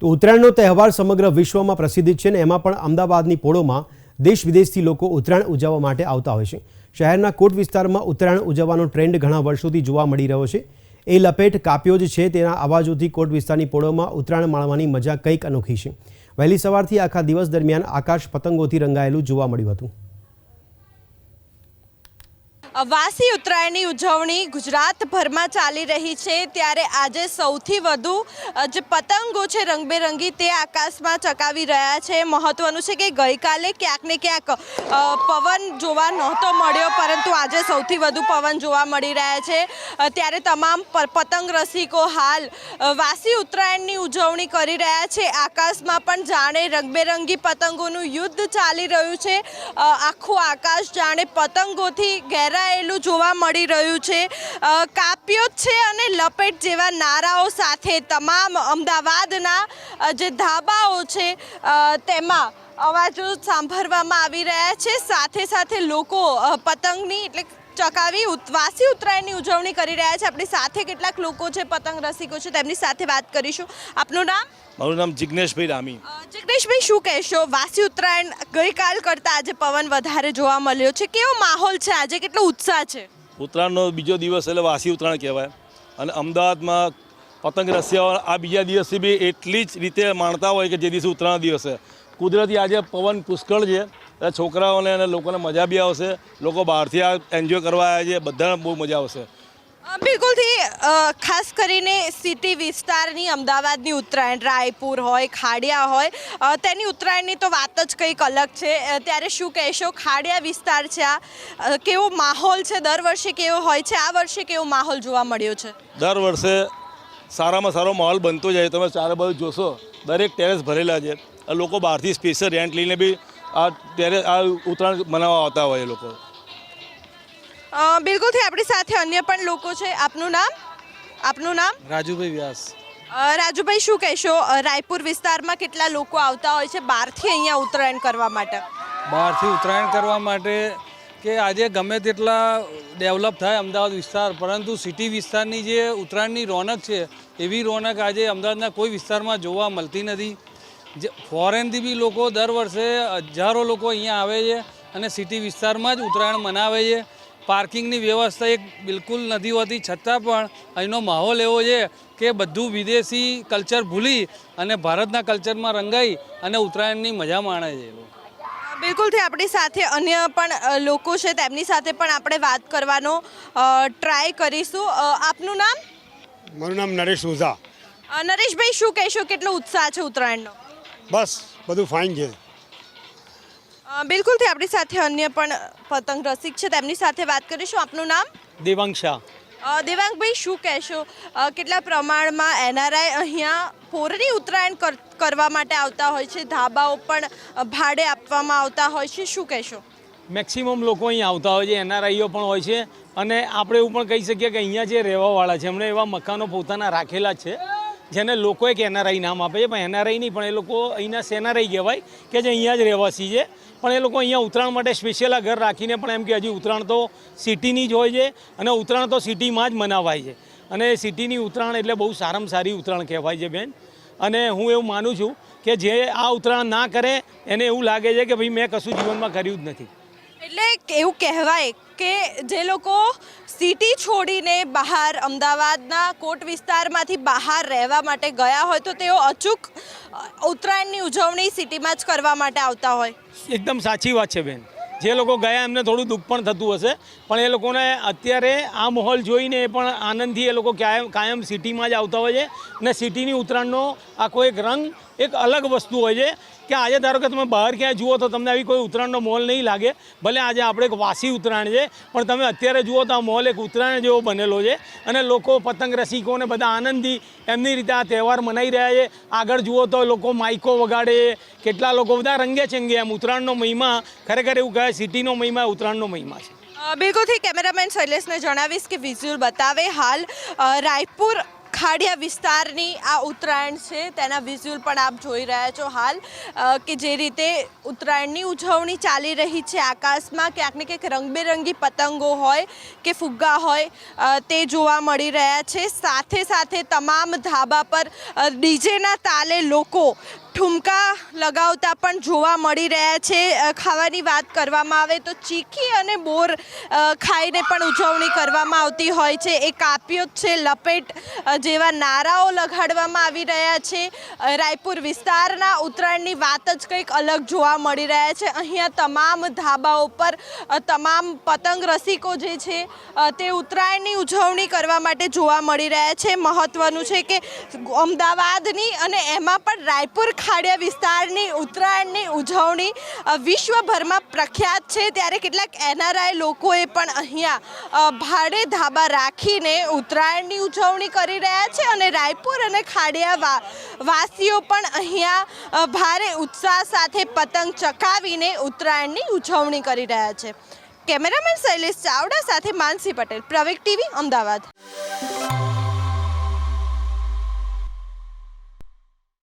તો ઉત્તરાયણનો તહેવાર સમગ્ર વિશ્વમાં પ્રસિદ્ધ છે ને એમાં પણ અમદાવાદની પોળોમાં દેશ વિદેશથી લોકો ઉત્તરાયણ ઉજવવા માટે આવતા હોય છે. શહેરના કોટ વિસ્તારમાં ઉત્તરાયણ ઉજવવાનો ટ્રેન્ડ ઘણા વર્ષોથી જોવા મળી રહ્યો છે. એ લપેટ કાપ્યો જ છે તેના અવાજોથી કોટ વિસ્તારની પોળોમાં ઉત્તરાયણ માણવાની મજા કંઈક અનોખી છે. વહેલી સવારથી આખા દિવસ દરમિયાન આકાશ પતંગોથી રંગાયેલું જોવા મળ્યું હતું. વાસી ઉત્તરાયણની ઉજવણી ગુજરાતભરમાં ચાલી રહી છે. ત્યારે આજે સૌથી વધુ જે પતંગો છે રંગબેરંગી તે આકાશમાં ચકાવી રહ્યા છે. મહત્વનું છે કે ગઈકાલે ક્યાંક ને ક્યાંક પવન જોવા નહોતો મળ્યો, પરંતુ આજે સૌથી વધુ પવન જોવા મળી રહ્યા છે. ત્યારે તમામ પતંગ રસિકો હાલ વાસી ઉત્તરાયણની ઉજવણી કરી રહ્યા છે. આકાશમાં પણ જાણે રંગબેરંગી પતંગોનું યુદ્ધ ચાલી રહ્યું છે. આખું આકાશ જાણે પતંગોથી ઘેરાયેલું જોવા મળી રહ્યું છે. કાપ્યો છે અને લપેટ જેવા નારાઓ સાથે તમામ અમદાવાદના જે ધાબાઓ છે તેમાં અવાજો સાંભળવામાં આવી રહ્યા છે. સાથે સાથે લોકો પતંગની એટલે ચકાવી વાસી ઉત્તરાયણની ઉજવણી કરી રહ્યા છે. આપણી સાથે કેટલાક લોકો છે પતંગ રસિકો છે તેમની સાથે વાત કરીશું. આપનું નામ? મારું નામ જિજ્ઞેશભાઈ રામી. જિજ્ઞેશભાઈ શું કહેશો? વાસી ઉત્તરાયણ ગઈકાલ કરતાં આજે પવન વધારે જોવા મળ્યો છે. કેવો માહોલ છે? આજે કેટલો ઉત્સાહ છે? ઉત્તરાયણનો બીજો દિવસ એટલે વાસી ઉત્તરાયણ કહેવાય. અને અમદાવાદમાં પતંગ રસિયાઓ આ બીજા દિવસે બી એટલી જ રીતે માણતા હોય કે જે દિવસે ઉત્તરાયણ દિવસે કુદરતી આજે પવન પુષ્કળ છે. એટલે છોકરાઓને અને લોકોને મજા બી આવશે. લોકો બહારથી આ એન્જોય કરવા આવ્યા છે. બધાને બહુ મજા આવશે. બિલકુલથી ખાસ કરીને સિટી વિસ્તારની અમદાવાદની ઉત્તરાયણ રાયપુર હોય ખાડિયા હોય તેની ઉત્તરાયણની તો વાત જ કંઈક અલગ છે. ત્યારે શું કહેશો? ખાડિયા વિસ્તાર છે આ. કેવો માહોલ છે? દર વર્ષે કેવો હોય છે? આ વર્ષે કેવો માહોલ જોવા મળ્યો છે? દર વર્ષે સારામાં સારો માહોલ બનતો જાય. તમે ચારે બાજુ જોશો દરેક ટેરેસ ભરેલા છે. લોકો બહારથી સ્પેશિયલ રેન્ટ લઈને બી આ ત્યારે આ ઉત્તરાયણ મનાવવા આવતા હોય એ લોકો. અ, બિલકુલથી આપણી સાથે અન્ય પણ લોકો છે. આપનું નામ? આપનું નામ? રાજુભાઈ વ્યાસ. રાજુભાઈ શું કહેશો? રાયપુર વિસ્તારમાં કેટલા લોકો આવતા હોય છે બહારથી અહીંયા ઉત્તરાયણ કરવા માટે? બહારથી ઉત્તરાયણ કરવા માટે કે આજે ગમે તેટલા ડેવલપ થાય અમદાવાદ વિસ્તાર પરંતુ સિટી વિસ્તારની જે ઉત્તરાયણની રોનક છે એવી રોનક આજે અમદાવાદના કોઈ વિસ્તારમાં જોવા મળતી નથી. જે ફોરેનથી બી લોકો દર વર્ષે હજારો લોકો અહીંયા આવે છે અને સિટી વિસ્તારમાં જ ઉત્તરાયણ મનાવે છે. પાર્કિંગની વ્યવસ્થા એક બિલકુલ નથી હોતી. છતાં પણ અહીંનો માહોલ એવો છે કે બધું વિદેશી કલ્ચર ભૂલી અને ભારતના કલ્ચરમાં રંગાઈ અને ઉત્તરાયણની મજા માણે છે બિલકુલથી આપણી સાથે અન્ય પણ લોકો છે તેમની સાથે પણ આપણે વાત કરવાનો ટ્રાય કરીશું. આપનું નામ? મારું નામ નરેશ ઓઝા. નરેશભાઈ શું કહેશો? કેટલો ઉત્સાહ છે ઉત્તરાયણનો? બસ બધું ફાઇન છે. બિલકુલ બિલકુલથી આપણી સાથે અન્ય પણ પતંગ રસિક છે. તેમની સાથે વાત કરીશું. આપનું નામ? દેવાંગ શાહ. અ, દેવાંગભાઈ શું કહેશો? કેટલા પ્રમાણમાં એનઆરઆઈ અહીંયા પોરની ઉત્તરાયણ કર- કરવા માટે આવતા હોય છે? ધાબાઓ પણ ભાડે આપવામાં આવતા હોય છે. શું કહેશો? મેક્સિમમ લોકો અહીં આવતા હોય છે. એનઆરઆઈઓ પણ હોય છે. અને આપણે એવું પણ કહી શકીએ કે અહીંયા જે રહેવાવાળા છે એમણે એવા મકાનો પોતાના રાખેલા છે. જેને લોકો એક એનઆરઆઈ નામ આપે છે, પણ એનઆરઆઈ નહીં, પણ એ લોકો અહીંના સેનારાઈ કહેવાય કે જે અહીંયા જ રહેવાસી છે. પણ એ લોકો અહીંયા ઉત્તરાયણ માટે સ્પેશિયલ આ ઘર રાખીને પણ એમ કે હજી ઉત્તરાયણ તો સિટીની જ હોય છે અને ઉત્તરાયણ તો સિટીમાં જ મનાવાય છે. અને સિટીની ઉત્તરાયણ એટલે બહુ સારામાં સારી ઉત્તરાયણ કહેવાય છે, બેન. અને હું એવું માનું છું કે જે આ ઉત્તરાયણ ના કરે, એને એવું લાગે છે કે ભાઈ મેં કશું જીવનમાં કર્યું જ નથી. એટલે એવું કહેવાય કે જે લોકો સિટી છોડીને બહાર અમદાવાદના કોટ વિસ્તારમાંથી બહાર રહેવા માટે ગયા હોય તો તેઓ અચૂક ઉત્તરાયણની ઉજવણી સિટીમાં જ કરવા માટે આવતા હોય. એકદમ સાચી વાત છે બેન. જે લોકો ગયા એમને થોડું દુઃખ પણ થતું હશે, પણ એ લોકોને અત્યારે આ માહોલ જોઈને પણ આનંદથી એ લોકો કાયમ કાયમ સિટીમાં જ આવતા હોય છે. અને સિટીની ઉત્તરાયણનો આખો એક રંગ, એક અલગ વસ્તુ હોય છે. કે આજે ધારો કે તમે બહાર ક્યાંય જુઓ તો તમને આવી કોઈ ઉત્તરાયણનો મોલ નહીં લાગે. ભલે આજે આપણે એક વાસી ઉત્તરાયણ છે, પણ તમે અત્યારે જુઓ તો આ મોલ એક ઉત્તરાયણ જેવો બનેલો છે. અને લોકો પતંગ રસિકોને બધા આનંદથી એમની રીતે આ તહેવાર મનાઈ રહ્યા છે. આગળ જુઓ તો લોકો માઇકો વગાડે કેટલા લોકો બધા રંગે ચંગે એમ. ઉત્તરાયણનો મહિમા ખરેખર એવું કહે સિટીનો મહિમા, ઉત્તરાયણનો મહિમા છે. બિલકુલથી કેમેરામેન શૈલેષને જણાવીશ કે વિઝ્યુઅલ બતાવે હાલ રાયપુર ખાડિયા વિસ્તારની આ ઉત્તરાયણ છે, તેના વિઝ્યુઅલ પણ આપ જોઈ રહ્યા છો હાલ કે જે રીતે ઉત્તરાયણની ઉજવણી ચાલી રહી છે આકાશમાં, ક્યાંક ને ક્યાંક રંગબેરંગી પતંગો હોય કે ફુગ્ગા હોય તે જોવા મળી રહ્યા છે. સાથે સાથે તમામ ધાબા પર ડીજેના તાલે લોકો ઠુમકા લગાવતા પણ જોવા મળી રહ્યા છે. ખાવાની વાત કરવામાં આવે તો ચીકી અને બોર ખાઈને પણ ઉજવણી કરવામાં આવતી હોય છે. એ કાપ્યો છે લપેટ જેવા નારાઓ લગાડવામાં આવી રહ્યા છે. રાયપુર વિસ્તારના ઉત્તરાયણની વાત જ કંઈક અલગ જોવા મળી રહ્યા છે. અહીંયા તમામ ધાબાઓ પર તમામ પતંગ રસિકો જે છે તે ઉત્તરાયણની ઉજવણી કરવા માટે જોવા મળી રહ્યા છે. મહત્વનું છે કે અમદાવાદની અને એમાં પણ રાયપુર ખાડિયા વિસ્તારની, ઉત્તરાયણની ઉજવણી વિશ્વભરમાં પ્રખ્યાત છે. ત્યારે કેટલાક એનઆરઆઈ લોકોએ પણ અહીંયા ભાડે ધાબા રાખીને ઉત્તરાયણની ઉજવણી કરી રહ્યા છે અને રાયપુર અને ખાડિયા વાસીઓ પણ અહીંયા ભારે ઉત્સાહ સાથે પતંગ ચકાવીને ઉત્તરાયણની ઉજવણી કરી રહ્યા છે. કેમેરામેન શૈલેષ ચાવડા સાથે માનસી પટેલ પ્રવેક ટીવી, અમદાવાદ.